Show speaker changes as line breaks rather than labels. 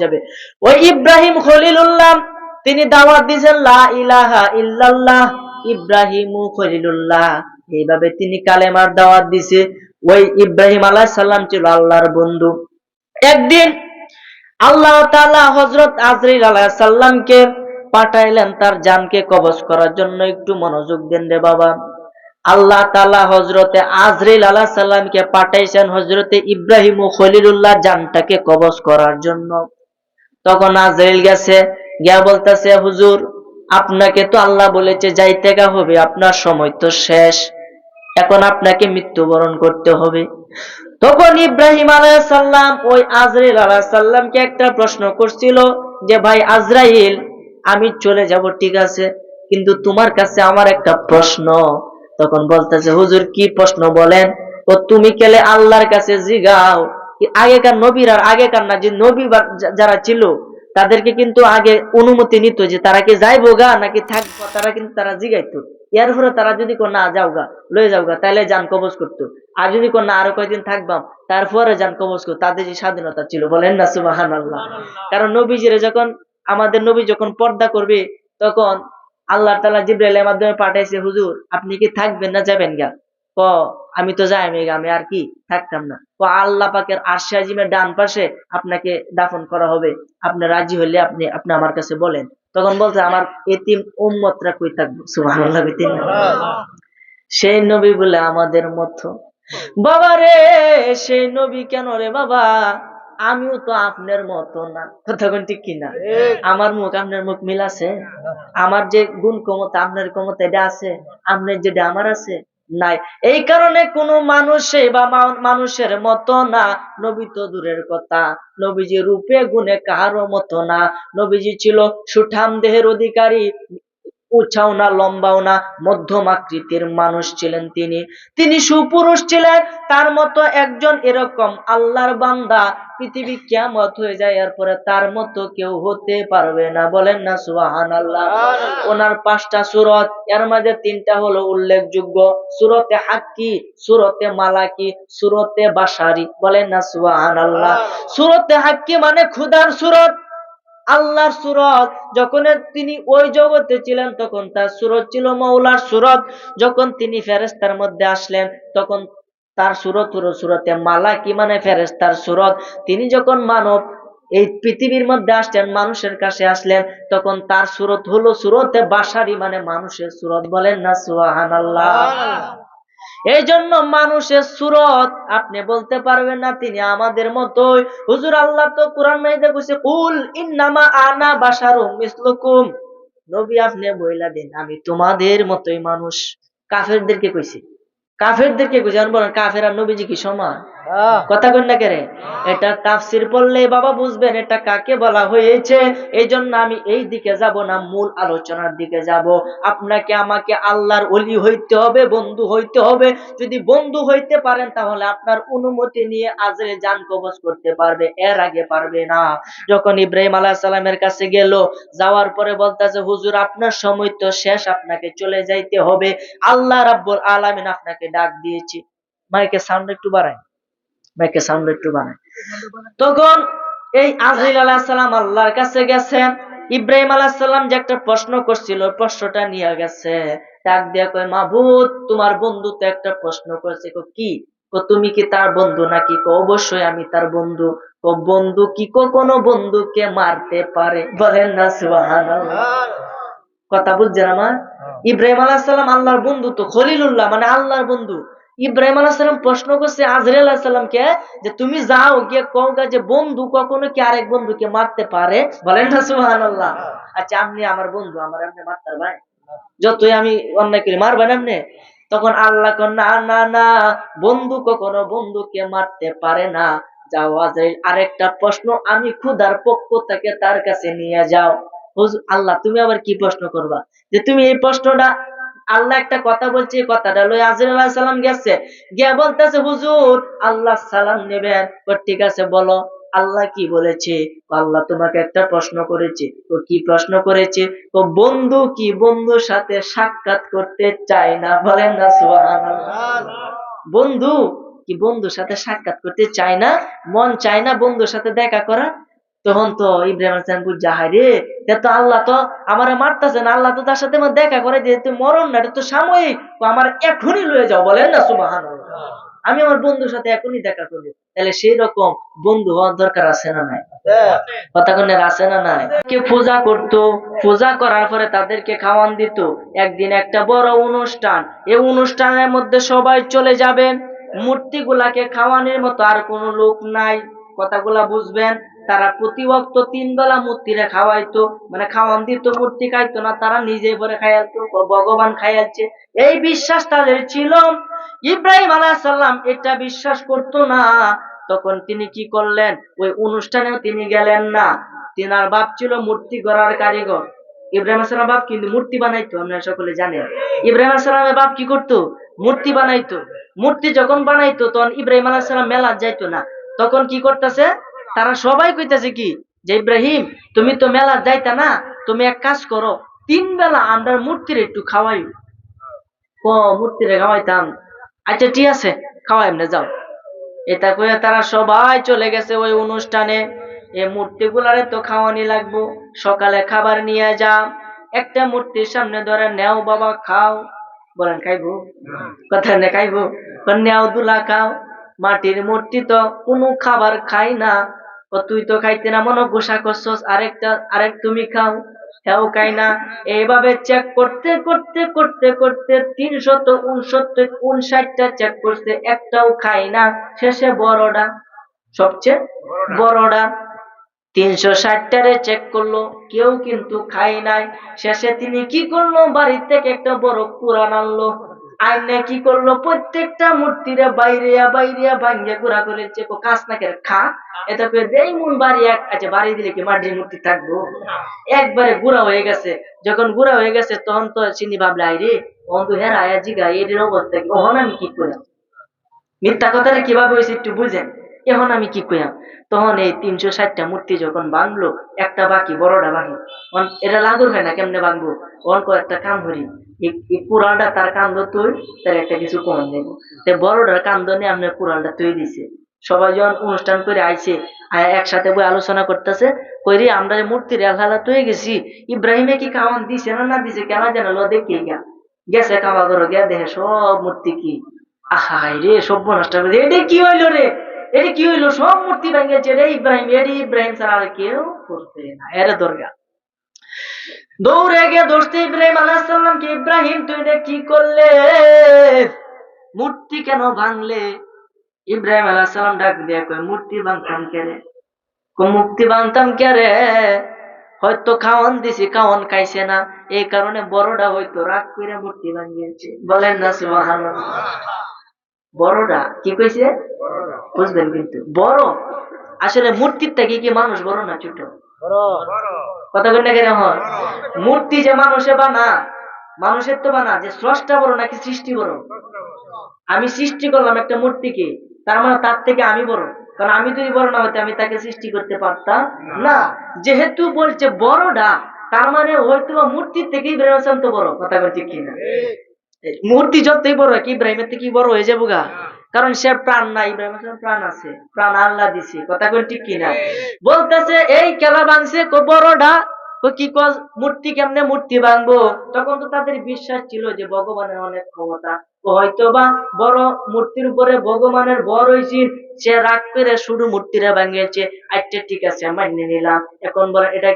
যাবে। ওই ইব্রাহিম খলিলুল্লাহ, তিনি দাওয়াত দিয়েছেন, লা ইলাহা ইল্লাল্লাহ, ইব্রাহিম খলিলুল্লাহ। এইভাবে তিনি কালেমার দাওয়াত দিছে ওই ইব্রাহিম আলাইহিস সালাম ছিল আল্লাহর বন্ধু। একদিন আল্লাহ তাআলা হযরত আজরাইল আলাইহিস সালামকে পাঠাইলেন তার জানকে কবজ করার জন্য। একটু মনোযোগ দেন রে বাবা। আল্লাহ তাআলা হযরতে আজরাইল আলাইহিস সালামকে পাঠাইছেন হযরতে ইব্রাহিম ও খলিলুল্লাহ জানটাকে কবজ করার জন্য। তখন আজরাইল গেছে, গিয়া বলতেছে, হুজুর, আপনাকে তো আল্লাহ বলেছে যাইতে গা হবে, আপনার সময় তো শেষ। এখন আপনাকে মৃত্যুবরণ করতে হবে। তখন ইব্রাহিম আলাইসাল্লাম ওই আজরাইল আলাইসাল্লামকে একটা প্রশ্ন করছিল যে, ভাই আজরাইল, আমি চলে যাব, ঠিক আছে, কিন্তু তোমার কাছে আমার একটা প্রশ্ন। তখন বলতেছে, হুজুর, কি প্রশ্ন বলেন? ও, তুমি কেলে আল্লাহর কাছে জিগাও। আগেকার নবীর আর আগেকার না যে নবী যারা ছিল তাদেরকে কিন্তু আগে অনুমতি নিত যে তারা কি যাইবো গা নাকি থাকব তারা কিন্তু তারা জিগাইতো। এর ফলে তারা যদি কো না যাও গা লয়ে যাও গা তাহলে যান কবজ করতো। আর যদি কো না আরও কয়েকদিন থাকবাম তারপরে যান কবজ করতো। তাদের যে স্বাধীনতা ছিল বলেন না সুবাহান আল্লাহ কারণ নবীজিরে যখন আমাদের নবী যখন পর্দা করবে তখন আল্লাহ তালা জিব্রাইলের মাধ্যমে পাঠাইছে হুজুর আপনি কি থাকবেন না যাবেন গা? আমি তো যাই আমি আর কি থাকতাম না। ক, আল্লাহ পাকের আরশে আজিমের ডান পাশে আপনাকে দাফন করা হবে। আপনি রাজি হলে আপনি আপনি আমার কাছে বলেন। তখন বলছে, আমার এতিম উম্মতরা কই থাকব? বিতিন সেই নবী বলে, আমাদের মতো। বাবা রে, সেই নবী কেন রে বাবা? আমিও তো আপনার মতো না। কোন ঠিক কিনা? আমার মুখ, আপনার মুখ মিল আছে? আমার যে গুণ ক্ষমতা, আপনার ক্ষমতা এটা আছে? আপনার যেটা আমার আছে? নাই। এই কারণে কোন মানুষে বা মানুষের মতো না। নবী তো দূরের কথা। নবীজি রূপে, গুণে কাহারও মতো না। নবীজি ছিল সুঠাম দেহের অধিকারী। উঁচাও না লম্বাও না মধ্যম আকৃতির মানুষ ছিলেন তিনি। তিনি সুপুরুষ ছিলেন তার মতো একজন এরকম আল্লাহর বান্দা পৃথিবী কেমত হয়ে যায় এরপরে তার মতো কেউ হতে পারবে না। বলেন না সুবাহান আল্লাহ ওনার পাঁচটা সুরত এর মাঝে তিনটা হলো উল্লেখযোগ্য। সুরতে হাক্কি সুরতে মালাকি সুরতে বাসারি বলেন না সুবাহান আল্লাহ সুরতে হাক্কি মানে খুদার সুরত। আল্লাহর সুরত, যখন তিনি ওই জগতে ছিলেন, তখন তার সুরত ছিল মৌলার সুরত। যখন তিনি ফেরেস্তার মধ্যে আসলেন, তখন তার সুরত সুরতে মালা কি মানে ফেরেস্তার সুরত। তিনি যখন মানব এই পৃথিবীর মধ্যে আসলেন, মানুষের কাছে আসলেন, তখন তার সুরত হলো সুরতে বাসারি মানে মানুষের সুরত বলেন না সুহান এই জন্য মানুষের সুরত আপনি বলতে পারবেন না, তিনি আমাদের মতোই। হুজুর আল্লাহ তো কোরআন মাইদে কইছে কুল ইন্নামা আনা বাশারুম মিসলুকুম। নবী আপনি বইলা দিন, আমি তোমাদের মতোই মানুষ। কাফেরদেরকে কইছি। কাফেরদেরকে কইছি আমি বলেন, কাফের আর নবীজি কি সমান? কথা কন না কেরে? এটা তাফসির পড়লে বাবা বুঝবেন এটা কাকে বলা হয়েছে। এই আমি এই দিকে যাব না, মূল আলোচনার দিকে যাব। আপনাকে, আমাকে আল্লাহর অলি হইতে হবে, বন্ধু হইতে হবে। যদি বন্ধু হইতে পারেন তাহলে আপনার অনুমতি নিয়ে আজরে যান কবজ করতে পারবে, এর আগে পারবে না। যখন ইব্রাহিম আলাহ সালামের কাছে গেল, যাওয়ার পরে বলতেছে, হুজুর, আপনার সময় তো শেষ, আপনাকে চলে যাইতে হবে। আল্লাহ রাব্বুল আলামিন আপনাকে ডাক দিয়েছি। মাইকে সাউন্ড একটু বাড়াই মাইকে সাউন্ড একটু বাড়াই তখন এই আজরিল আলাহ সালাম আল্লাহর কাছে গেছেন। ইব্রাহিম আলাহ সাল্লাম যে একটা প্রশ্ন করছিল প্রশ্নটা নিয়ে গেছে। ডাক দিয়া কয় মাহবুদ তোমার বন্ধু তো একটা প্রশ্ন করেছে। কো কি? কো তুমি কি তার বন্ধু নাকি? কো অবশ্যই আমি তার বন্ধু। কো বন্ধু কি কখনো বন্ধুকে মারতে পারে? বলেন না সুবহানাল্লাহ। কথা বুঝছেন আমার? ইব্রাহিম আলাহ সাল্লাম আল্লাহর বন্ধু তো খলিলুল্লাহ মানে আল্লাহর বন্ধু। ইব্রাহিম আলাহ সাল্লাম প্রশ্ন করছে আজরে আলাহ সাল্লামকে যে তুমি যাও গিয়ে কওগা যে বন্ধু কখনো কি আরেক বন্ধুকে মারতে পারে? বলেন না সুহান আচ্ছা আপনি আমার বন্ধু, আমার আপনি মারতে ভাই? যতই আমি অন্যায় করি, মারবেন আপনি তখন আল্লাহ না না না, বন্ধু কখনো বন্ধুকে মারতে পারে না। যাও আজরাইল, আরেকটা প্রশ্ন আমি খুদার পক্ষ থেকে তার কাছে নিয়ে যাও। আল্লাহ, তুমি আবার কি প্রশ্ন করবা? যে তুমি এই প্রশ্নটা আল্লাহ একটা কথা বলছে কথাটা লই আজর আল্লাহ সালাম গেছে। গিয়া বলতেছে, হুজুর, আল্লাহ সালাম নেবেন। ঠিক আছে, বলো। আল্লাহ কি বলেছে? আল্লাহ তোমাকে একটা প্রশ্ন করেছে। তো কি প্রশ্ন করেছে? তো বন্ধু কি বন্ধুর সাথে সাক্ষাৎ করতে চায় না? বলেন না বন্ধু কি বন্ধুর সাথে সাক্ষাৎ করতে চায় না? মন চায় না বন্ধুর সাথে দেখা করা তখন তো ইব্রাহিম হাসান বুঝা হায় রে তে আল্লাহ তো আমার মারতেছে না, আল্লাহ তো তার সাথে আমার দেখা করে যে তুই মরণ না, এটা তো সাময়িক আমার এখনই লয়ে যাও। বলেন না সুবাহান আমি আমার বন্ধুর সাথে এখনই দেখা করব। তাহলে সেই রকম বন্ধু হওয়ার দরকার আছে না নাই? কথাকনের আছে না নাই? কে পূজা করতো, পূজা করার পরে তাদেরকে খাওয়ান দিত। একদিন একটা বড় অনুষ্ঠান, এই অনুষ্ঠানের মধ্যে সবাই চলে যাবেন। মূর্তিগুলাকে খাওয়ানোর মতো আর কোনো লোক নাই। কথাগুলা বুঝবেন। তারা প্রতি বক্ত তিন বেলা মূর্তিরে খাওয়াইতো মানে খাওয়ান দিত, মূর্তি খাইতো না, তারা নিজে পরে খাইয়ালতো ভগবান খাইয়ালছে এই বিশ্বাস তাদের ছিল। ইব্রাহিম আলাহাল্লাম এটা বিশ্বাস করতো না। তখন তিনি কি করলেন? ওই অনুষ্ঠানেও তিনি গেলেন না। তিনার বাপ ছিল মূর্তি গড়ার কারিগর। ইব্রাহিম আসসালাম বাপ কিন্তু মূর্তি বানাইতো আপনারা সকলে জানেন ইব্রাহিম আসসালামের বাপ কি করতো? মূর্তি বানাইতো। মূর্তি যখন বানাইতো, তখন ইব্রাহিম আলাহ সাল্লাম মেলা যাইতো না। তখন কি করতেছে? তারা সবাই কইতাছে কি, যে ইব্রাহিম, তুমি তো মেলা যাইতা না, তুমি এক কাজ করো, তিন বেলা আমরা মূর্তির একটু খাওয়াই ও, মূর্তিরে খাওয়াইতাম। আচ্ছা ঠিক আছে, খাওয়াই, এমনি যাও। এটা কয়ে তারা সবাই চলে গেছে ওই অনুষ্ঠানে। এই মূর্তিগুলারে তো খাওয়ানি লাগবো। সকালে খাবার নিয়ে যা একটা মূর্তির সামনে ধরে, নেও বাবা, খাও। বলেন, খাইবো? কথা নে, খাইবো? নেও দুলা, খাও। মাটির মূর্তি তো কোনো খাবার খাই না। ও তুই তো খাইতে না, মনে গোসা করছস, আরেকটা, আরেক তুমি খাও। হ্যাঁ খাই না এইভাবে চেক করতে করতে করতে করতে তিনশত, উনসত্তর, উনষাটটা চেক করতে একটাও খাই না, শেষে বড়টা, সবচেয়ে বড়টা তিনশো ষাটটারে চেক করল, কেউ কিন্তু খাই নাই। শেষে তিনি কি করল বাড়ি থেকে একটা বড় কুরান আনলো। আইনে কি করল? প্রত্যেকটা মূর্তিরে বাইরে বাইরে ভাঙ্গিয়া ঘুরা করেছে কাজ না খা। এটা করে দেই মন বাড়ি এক আছে বাড়ি দিলে কি মাটির মূর্তি থাকব? একবারে গুড়া হয়ে গেছে। যখন গুড়া হয়ে গেছে, তখন তো চিনি ভাবলে আই রে। অন্ত হেরা আয়া জিগা এর অবস্থা কি? ওহন আমি কি করি? মিথ্যা কথাটা কীভাবে হয়েছে একটু বুঝেন। এখন আমি কি কইয়াম তখন এই তিনশো ষাটটা মূর্তি যখন বাংলো একটা বাকি, বড়টা বাকি এটা লাগুর হয় না, কেমনে বাংবো অন একটা কাম এই- এই পুরালটা তার কান্দ তুই, তার একটা কিছু কম দেবো তে বড়টার কান্দ নিয়ে আপনার পুরালটা তুই দিছে। সবাই যখন অনুষ্ঠান করে আইছে একসাথে বই আলোচনা করতেছে, কইরে আমরা যে মূর্তির আলহালা তুই গেছি। ইব্রাহিমে কি খাওয়ান দিছে না না দিছে কেন জানালো দেখি গা। গেছে খাওয়া করো গিয়া দেখে সব মূর্তি কি। আহাই রে সভ্য নষ্ট করে এটা কি হইল রে? এটা কি হইল? সব মূর্তি ভেঙেছে রে ইব্রাহিম এর ইব্রাহিম ছাড়া আর কেউ করতে না। এর দরকার দৌড়ে গিয়ে দোষতে ইব্রাহিম আলাহাল্লাম কি, ইব্রাহিম, তুই কি করলে? মূর্তি কেন ভাঙলে? ইব্রাহিম আলাহাল্লাম ডাক দিয়ে কয়, মূর্তি ভাঙতাম কে রে? মুক্তি বানতাম কে রে? হয়তো খাওয়ান দিছি, খাওয়ান খাইছে না। এই কারণে বড়টা হয়তো রাগ করে মূর্তি ভাঙিয়েছে। বলেন না, সুবহানাল্লাহ। বড়টা কি কইছে? বুঝবেন কিন্তু। বড়। আসলে মূর্তির থেকে কি? মানুষ বড় না ছোট? কথা কই না কেন? হয় মূর্তি যে মানুষে বানা মানুষের তো বানা যে স্রষ্টা বড় নাকি সৃষ্টি বড়? আমি সৃষ্টি করলাম একটা মূর্তিকে তার মানে তার থেকে আমি বড়। কারণ আমি যদি বড় না হইতে আমি তাকে সৃষ্টি করতে পারতাম না। যেহেতু বলছে বড়টা তার মানে হয়তো মূর্তির থেকেই বেরোচ্ছেন তো বড়। কথা বলছি কিনা? মূর্তি যতই বড় কি ইব্রাহিমের থেকে বড় হয়ে যাব গা। কারণ সে প্রাণ না ইব্রাহিম প্রাণ আছে। প্রাণ আল্লাহ দিছে কথা বল ঠিক কিনা? বলতেছে এই খেলা ভাঙছে কো বড়টা তো কি কস মূর্তি কেমনে মূর্তি ভাঙবো তখন তো তাদের বিশ্বাস ছিল যে ভগবানের অনেক ক্ষমতা। হয়তো বা বড় মূর্তির উপরে ভগবানের বড় হয়েছে সে রাগ করে শুধু মূর্তিরা ভাঙিয়েছে। আচ্ছা ঠিক আছে মানিয়ে নিলাম। এখন বলে এটা